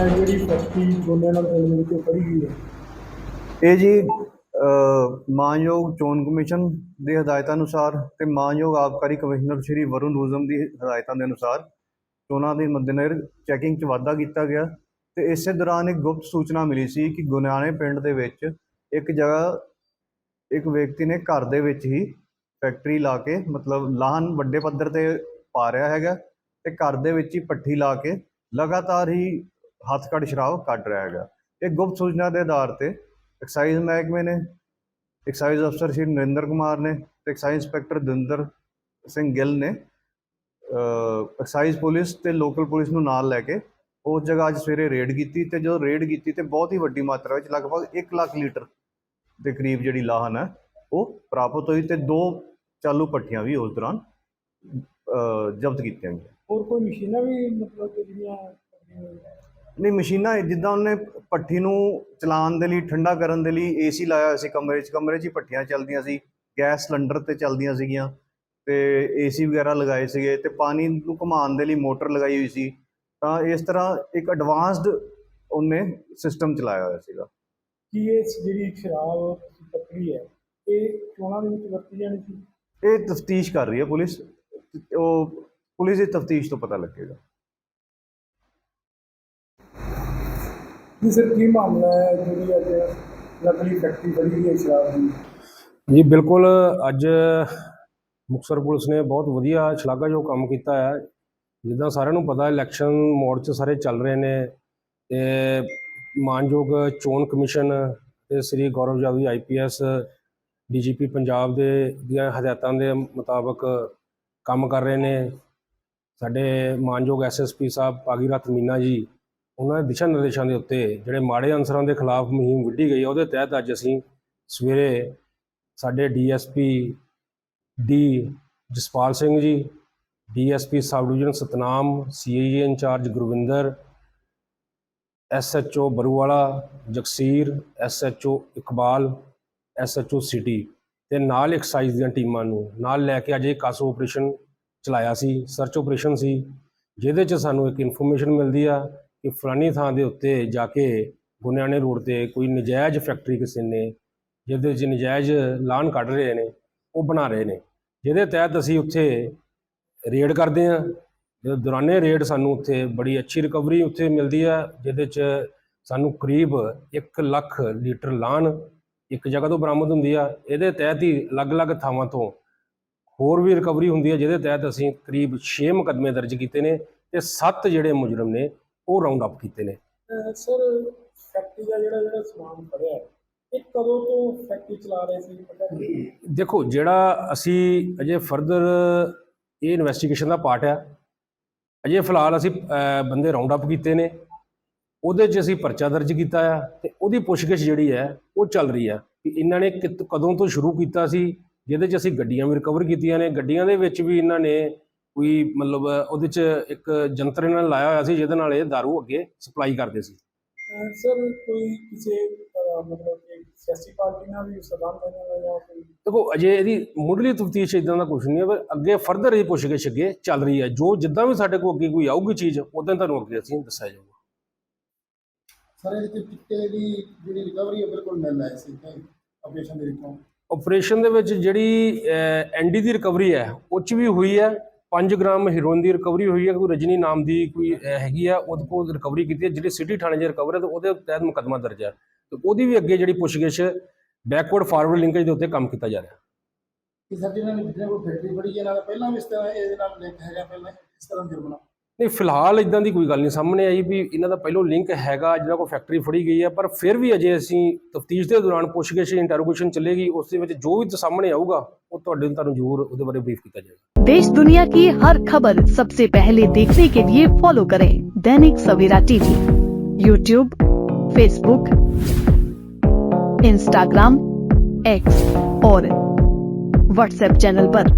ਹੈ ਜਿਹੜੀ ਫੈਕਟਰੀ ਗੋਨਿਆਂ ਨਾਲ ਪਿੰਡ ਦੇ ਵਿੱਚੋਂ ਫੜੀ ਗਈ ਹੈ। ਇਹ ਜੀ ਮਾਨਯੋਗ ਚੋਣ ਕਮਿਸ਼ਨ ਦੇ ਹਦਾਇਤਾਂ ਅਨੁਸਾਰ ਤੇ ਮਾਨਯੋਗ ਆਬਕਾਰੀ ਕਮਿਸ਼ਨਰ ਸ਼੍ਰੀ ਵਰੁਣ ਰੂਜ਼ਮ ਦੀ ਹਦਾਇਤਾਂ ਦੇ ਅਨੁਸਾਰ ਚੋਣਾਂ ਦੇ ਮੱਦੇਨਜ਼ਰ ਚੈਕਿੰਗ 'ਚ ਵਾਧਾ ਕੀਤਾ ਗਿਆ ਤੇ ਇਸੇ ਦੌਰਾਨ ਇੱਕ ਗੁਪਤ ਸੂਚਨਾ ਮਿਲੀ ਸੀ ਕਿ ਗੁਨਿਆਣੇ ਪਿੰਡ ਦੇ ਵਿੱਚ ਇੱਕ ਜਗ੍ਹਾ ਇੱਕ ਵਿਅਕਤੀ ਨੇ ਘਰ ਦੇ ਵਿੱਚ ਹੀ ਫੈਕਟਰੀ ਲਾ ਕੇ, ਮਤਲਬ ਲਾਹਨ ਵੱਡੇ ਪੱਧਰ ਤੇ ਪਾ ਰਿਹਾ ਹੈਗਾ ਤੇ ਘਰ ਦੇ ਵਿੱਚ ਹੀ ਪੱਠੀ ਲਾ ਕੇ ਲਗਾਤਾਰ ਹੀ ਹੱਥ ਕੱਢ ਸ਼ਰਾਬ ਕੱਢ ਰਿਹਾ ਹੈਗਾ। ਇਹ ਗੁਪਤ ਸੂਚਨਾ ਦੇ ਆਧਾਰ ਤੇ ਐਕਸਾਈਜ਼ ਮਹਿਕਮੇ ਨੇ ਐਕਸਾਈਜ਼ ਅਫਸਰ ਸ਼੍ਰੀ ਨਰਿੰਦਰ ਕੁਮਾਰ ਨੇ ਤੇ ਐਕਸਾਈਜ਼ ਇੰਸਪੈਕਟਰ ਦਵਿੰਦਰ ਸਿੰਘ ਗਿੱਲ ਨੇ ਐਕਸਾਈਜ਼ ਪੁਲਿਸ ਤੇ ਲੋਕਲ ਪੁਲਿਸ ਨੂੰ ਨਾਲ ਲੈ ਕੇ ਉਸ ਜਗ੍ਹਾ ਅੱਜ ਸਵੇਰੇ ਰੇਡ ਕੀਤੀ ਤੇ ਜਦੋਂ ਰੇਡ ਕੀਤੀ ਤੇ ਬਹੁਤ ਹੀ ਵੱਡੀ ਮਾਤਰਾ ਵਿੱਚ ਲਗਭਗ 1 ਲੱਖ ਲੀਟਰ ਦੇ ਕਰੀਬ ਜਿਹੜੀ ਲਾਹਨ ਹੈ, ਉਹ ਪ੍ਰਾਪਤ ਹੋਈ ਤੇ ਦੋ ਚਾਲੂ ਪੱਠੀਆਂ ਵੀ ਉਸ ਦੌਰਾਨ ਜ਼ਬਤ ਕੀਤੀਆਂ ਗਈਆਂ। ਹੋਰ ਕੋਈ ਮਸ਼ੀਨਾਂ ਵੀ ਮਤਲਬ ਜਿਹੜੀਆਂ ਨਹੀਂ ਮਸ਼ੀਨਾਂ ਜਿੱਦਾਂ ਉਹਨੇ ਪੱਠੀ ਨੂੰ ਚਲਾਉਣ ਦੇ ਲਈ ਠੰਡਾ ਕਰਨ ਦੇ ਲਈ ਏਸੀ ਲਾਇਆ ਹੋਇਆ ਸੀ ਕਮਰੇ 'ਚ। ਕਮਰੇ 'ਚ ਹੀ ਪੱਠੀਆਂ ਚੱਲਦੀਆਂ ਸੀ ਗੈਸ ਸਿਲੰਡਰ ਤੇ ਚੱਲਦੀਆਂ ਸੀਗੀਆਂ ਤੇ ਏਸੀ ਵਗੈਰਾ ਲਗਾਏ ਸੀਗੇ ਤੇ ਪਾਣੀ ਨੂੰ ਘੁਮਾਉਣ ਦੇ ਲਈ ਮੋਟਰ ਲਗਾਈ ਹੋਈ ਸੀ। ਤਾਂ ਇਸ ਤਰ੍ਹਾਂ ਇੱਕ ਐਡਵਾਂਸਡ ਉਹਨੇ ਸਿਸਟਮ ਚਲਾਇਆ ਹੋਇਆ ਸੀਗਾ। ਕੀ ਇਹ ਜਿਹੜੀ ਸ਼ਰਾਬ ਪੱਕੜੀ ਹੈ ਇਹ ਚੋਣਾਂ ਦੇ ਵਿੱਚ ਵਰਤੀ ਜਾਣੀ ਸੀ? ਇਹ ਤਫਤੀਸ਼ ਕਰ ਰਹੀ ਹੈ ਪੁਲਿਸ। ਉਹ ਪੁਲਿਸ ਦੀ ਤਫਤੀਸ਼ ਤੋਂ ਪਤਾ ਲੱਗੇਗਾ। ਜੀ ਸਰ ਕੀ ਮਾਮਲਾ ਹੈ ਜਿਹੜੀ ਅੱਜ ਨਕਲੀ ਫੈਕਟਰੀ ਫੜੀ ਗਈ ਹੈ ਸ਼ਰਾਬ ਦੀ? ਜੀ, ਬਿਲਕੁਲ ਅੱਜ ਮੁਕਤਸਰ ਪੁਲਿਸ ਨੇ ਬਹੁਤ ਵਧੀਆ ਸ਼ਲਾਘਾਯੋਗ ਕੰਮ ਕੀਤਾ ਹੈ। ਜਿੱਦਾਂ ਸਾਰਿਆਂ ਨੂੰ ਪਤਾ, ਇਲੈਕਸ਼ਨ ਮੋਡ 'ਚ ਸਾਰੇ ਚੱਲ ਰਹੇ ਨੇ ਤੇ ਮਾਨਯੋਗ ਚੋਣ ਕਮਿਸ਼ਨ ਤੇ ਸ੍ਰੀ ਗੌਰਵ ਜਾਵੀ ਆਈਪੀਐਸ ਡੀਜੀਪੀ ਪੰਜਾਬ ਦੇ ਦੀਆਂ ਹਦਾਇਤਾਂ ਦੇ ਮੁਤਾਬਕ ਕੰਮ ਕਰ ਰਹੇ ਨੇ। ਸਾਡੇ ਮਾਨਯੋਗ ਐਸਐਸਪੀ ਸਾਹਿਬ ਭਾਗੀਰਥ ਮੀਨਾ ਜੀ ਉਹਨਾਂ ਦੇ ਦਿਸ਼ਾ ਨਿਰਦੇਸ਼ਾਂ ਦੇ ਉੱਤੇ ਜਿਹੜੇ ਮਾੜੇ ਅਨਸਰਾਂ ਦੇ ਖਿਲਾਫ ਮੁਹਿੰਮ ਵਿੱਢੀ ਗਈ ਹੈ ਉਹਦੇ ਤਹਿਤ ਅੱਜ ਅਸੀਂ ਸਵੇਰੇ ਸਾਡੇ DSP D Jaspal Singh ji, DSP sub division Satnam CIA incharge Gurvinder, SHO Baruwala, Jagsir, SHO Iqbal, SHO city ਤੇ ਨਾਲ ਐਕਸਾਈਜ਼ ਦੀਆਂ ਟੀਮਾਂ ਨੂੰ ਨਾਲ ਲੈ ਕੇ ਅੱਜ ਇਹ ਕਾਸੋ ਆਪਰੇਸ਼ਨ ਚਲਾਇਆ ਸੀ, ਸਰਚ ਆਪਰੇਸ਼ਨ ਸੀ, ਜਿਹਦੇ 'ਚ ਸਾਨੂੰ ਇੱਕ ਇਨਫੋਰਮੇਸ਼ਨ ਮਿਲਦੀ ਆ ਕਿ ਫਲਾਨੀ ਥਾਂ ਦੇ ਉੱਤੇ ਜਾ ਕੇ ਗੁਨਿਆਣੇ ਰੋਡ ਤੇ ਕੋਈ ਨਜਾਇਜ਼ ਫੈਕਟਰੀ ਕਿਸੇ ਨੇ, ਜਿਹਦੇ 'ਚ ਨਜਾਇਜ਼ ਲਾਨ ਕੱਢ ਰਹੇ ਨੇ, ਉਹ ਬਣਾ ਰਹੇ ਨੇ। ਜਿਹਦੇ ਤਹਿਤ ਅਸੀਂ ਉੱਥੇ ਰੇਡ ਕਰਦੇ ਹਾਂ। ਦੌਰਾਨੇ ਰੇਡ ਸਾਨੂੰ ਉੱਥੇ ਬੜੀ ਅੱਛੀ ਰਿਕਵਰੀ ਉੱਥੇ ਮਿਲਦੀ ਆ, ਜਿਹਦੇ 'ਚ ਸਾਨੂੰ ਕਰੀਬ 1 ਲੱਖ ਲੀਟਰ ਲਾਨ ਇੱਕ ਜਗ੍ਹਾ ਤੋਂ ਬਰਾਮਦ ਹੁੰਦੀ ਆ। ਇਹਦੇ ਤਹਿਤ ਹੀ ਅਲੱਗ-ਅਲੱਗ ਥਾਵਾਂ ਤੋਂ ਹੋਰ ਵੀ ਰਿਕਵਰੀ ਹੁੰਦੀ ਹੈ ਜਿਹਦੇ ਤਹਿਤ ਅਸੀਂ ਕਰੀਬ 6 ਮੁਕੱਦਮੇ ਦਰਜ ਕੀਤੇ ਨੇ ਤੇ 7 ਜਿਹੜੇ ਮੁਜਰਮ ਨੇ ਉਹ ਰਾਉਂਡ ਅਪ ਕੀਤੇ ਨੇ। ਸਰ ਫੈਕਟਰੀ ਦਾ ਜਿਹੜਾ ਜਿਹੜਾ ਸਮਾਨ ਫੜਿਆ ਹੈ, ਇਹ ਕਦੋਂ ਤੋਂ ਫੈਕਟਰੀ ਚਲਾ ਰਹੇ ਸੀ ਪਤਾ ਨਹੀਂ। ਦੇਖੋ ਜਿਹੜਾ ਅਸੀਂ ਅਜੇ ਫਰਦਰ ਇਹ ਇਨਵੈਸਟੀਗੇਸ਼ਨ ਦਾ ਪਾਰਟ ਆ ਅਜੇ ਫਿਲਹਾਲ ਅਸੀਂ ਬੰਦੇ ਰਾਉਂਡ ਅਪ ਕੀਤੇ ਨੇ। ਉਹਦੇ 'ਚ ਅਸੀਂ ਪਰਚਾ ਦਰਜ ਕੀਤਾ ਆ ਤੇ ਉਹਦੀ ਪੁੱਛਗਿੱਛ ਜਿਹੜੀ ਹੈ ਉਹ ਚੱਲ ਰਹੀ ਆ ਕਿ ਇਹਨਾਂ ਨੇ ਕਦੋਂ ਤੋਂ ਸ਼ੁਰੂ ਕੀਤਾ ਸੀ ਜਿਹਦੇ 'ਚ ਅਸੀਂ ਗੱਡੀਆਂ ਵੀ ਰਿਕਵਰ ਕੀਤੀਆਂ ਨੇ। ਗੱਡੀਆਂ ਦੇ ਵਿੱਚ ਵੀ ਇਹਨਾਂ ਨੇ ਕੋਈ ਮਤਲਬ ਉਹਦੇ 'ਚ ਇੱਕ ਜੰਤਰ ਇਹਨਾਂ ਨੇ ਲਾਇਆ ਹੋਇਆ ਸੀ ਜਿਹਦੇ ਨਾਲ ਇਹ दारू ਅੱਗੇ ਸਪਲਾਈ ਕਰਦੇ ਸੀ। ਸਰ ਕੋਈ ਕਿਸੇ ਅਹ, ਮਤਲਬ ਕਿ ਸਿਆਸੀ ਪਾਰਟੀ ਨਾਲ ਵੀ ਸਬੰਧ ਜਾਂ ਕੋਈ? ਦੇਖੋ ਅਜੇ ਇਹਦੀ ਮੁੱਢਲੀ ਤਫਤੀਸ਼ ਇਦਾਂ ਦਾ ਕੁਝ ਨਹੀਂ ਹੈ ਪਰ ਅੱਗੇ ਫਰਦਰ ਇਹ ਪੁੱਛਗਿੱਛ ਅੱਗੇ ਚੱਲ ਰਹੀ ਹੈ। ਜੋ ਜਿੱਦਾਂ ਵੀ ਸਾਡੇ ਕੋਲ ਅੱਗੇ ਕੋਈ ਆਊਗੀ ਚੀਜ਼ ਉਦੋਂ ਤੁਹਾਨੂੰ ਅੱਗੇ ਅਸੀਂ ਦੱਸਿਆ ਜਾਊਗਾ। ਸਰ ਇਹਦੇ ਤੇ ਚਿੱਟੇ ਦੀ ਜਿਹੜੀ ਰਿਕਵਰੀ ਹੈ ਬਿਲਕੁਲ ਆਈ ਸੀ ਆਪਰੇਸ਼ਨ ਦੇ ਵਿੱਚੋਂ? ਆਪਰੇਸ਼ਨ ਦੇ ਵਿੱਚ ਜਿਹੜੀ ਐਨਡੀ ਦੀ ਰਿਕਵਰੀ ਹੈ ਉਹ 'ਚ ਵੀ ਹੋਈ ਹੈ 5 ਗ੍ਰਾਮ ਹੀਰੋਇਨ ਦੀ ਰਿਕਵਰੀ ਹੋਈ ਹੈ ਕੋਈ ਰਜਨੀ ਨਾਮ ਦੀ ਕੋਈ ਹੈਗੀ ਆ, ਉਹਦੇ ਕੋਲ ਰਿਕਵਰੀ ਕੀਤੀ ਹੈ, ਜਿਹੜੀ ਸਿਟੀ ਥਾਣੇ 'ਚ ਰਿਕਵਰ ਹੈ, ਤੇ ਉਹਦੇ ਤਹਿਤ ਮੁਕੱਦਮਾ ਦਰਜ ਹੈ। ਤੇ ਉਹਦੀ ਵੀ ਅੱਗੇ ਜਿਹੜੀ ਪੁੱਛਗਿੱਛ ਬੈਕਵਰਡ ਫਾਰਵਰਡ ਲਿੰਕੇਜ ਦੇ ਉੱਤੇ ਕੰਮ ਕੀਤਾ ਜਾ ਰਿਹਾ। ਕਿ ਸਰ, ਜਿਹਨਾਂ ਨੇ ਜਿਹਨਾਂ ਕੋਲ ਫੈਕਟਰੀ ਬੜੀ ਇਹਨਾਂ ਦਾ ਪਹਿਲਾਂ ਵੀ ਇਸ ਤਰ੍ਹਾਂ, ਇਹਦੇ ਨਾਲ ਲਿੰਕ ਹੈਗਾ, ਪਹਿਲਾਂ ਇਸ ਤਰ੍ਹਾਂ ਜੁਰਮਾਨਾ। ਨਹੀਂ ਫਿਲਹਾਲ ਇਦਾਂ ਦੀ ਕੋਈ ਗੱਲ ਨਹੀਂ ਸਾਹਮਣੇ ਆਈ ਵੀ ਇਹਨਾਂ ਦਾ ਪਹਿਲੋਂ ਲਿੰਕ ਹੈਗਾ ਜਿਹਨਾਂ ਕੋਲ ਫੈਕਟਰੀ ਫੜੀ ਗਈ ਹੈ ਪਰ ਫਿਰ ਵੀ ਅਜੇ ਅਸੀਂ ਤਫਤੀਸ਼ ਦੇ ਦੌਰਾਨ ਪੁੱਛਗਿੱਛ ਇੰਟਰੋਗੇਸ਼ਨ ਚੱਲੇਗੀ ਉਸ ਦੇ ਵਿੱਚ ਜੋ ਵੀ ਸਾਹਮਣੇ ਆਊਗਾ ਉਹ ਤੁਹਾਡੇ ਤੁਹਾਨੂੰ ਜ਼ਰੂਰ ਉਹਦੇ ਬਾਰੇ ਬਰੀਫ ਕੀਤਾ ਜਾਏਗਾ देश दुनिया की हर खबर सबसे पहले देखने के लिए फॉलो करें Dainik Savera TV YouTube Facebook Instagram X और व्हाट्सएप चैनल पर।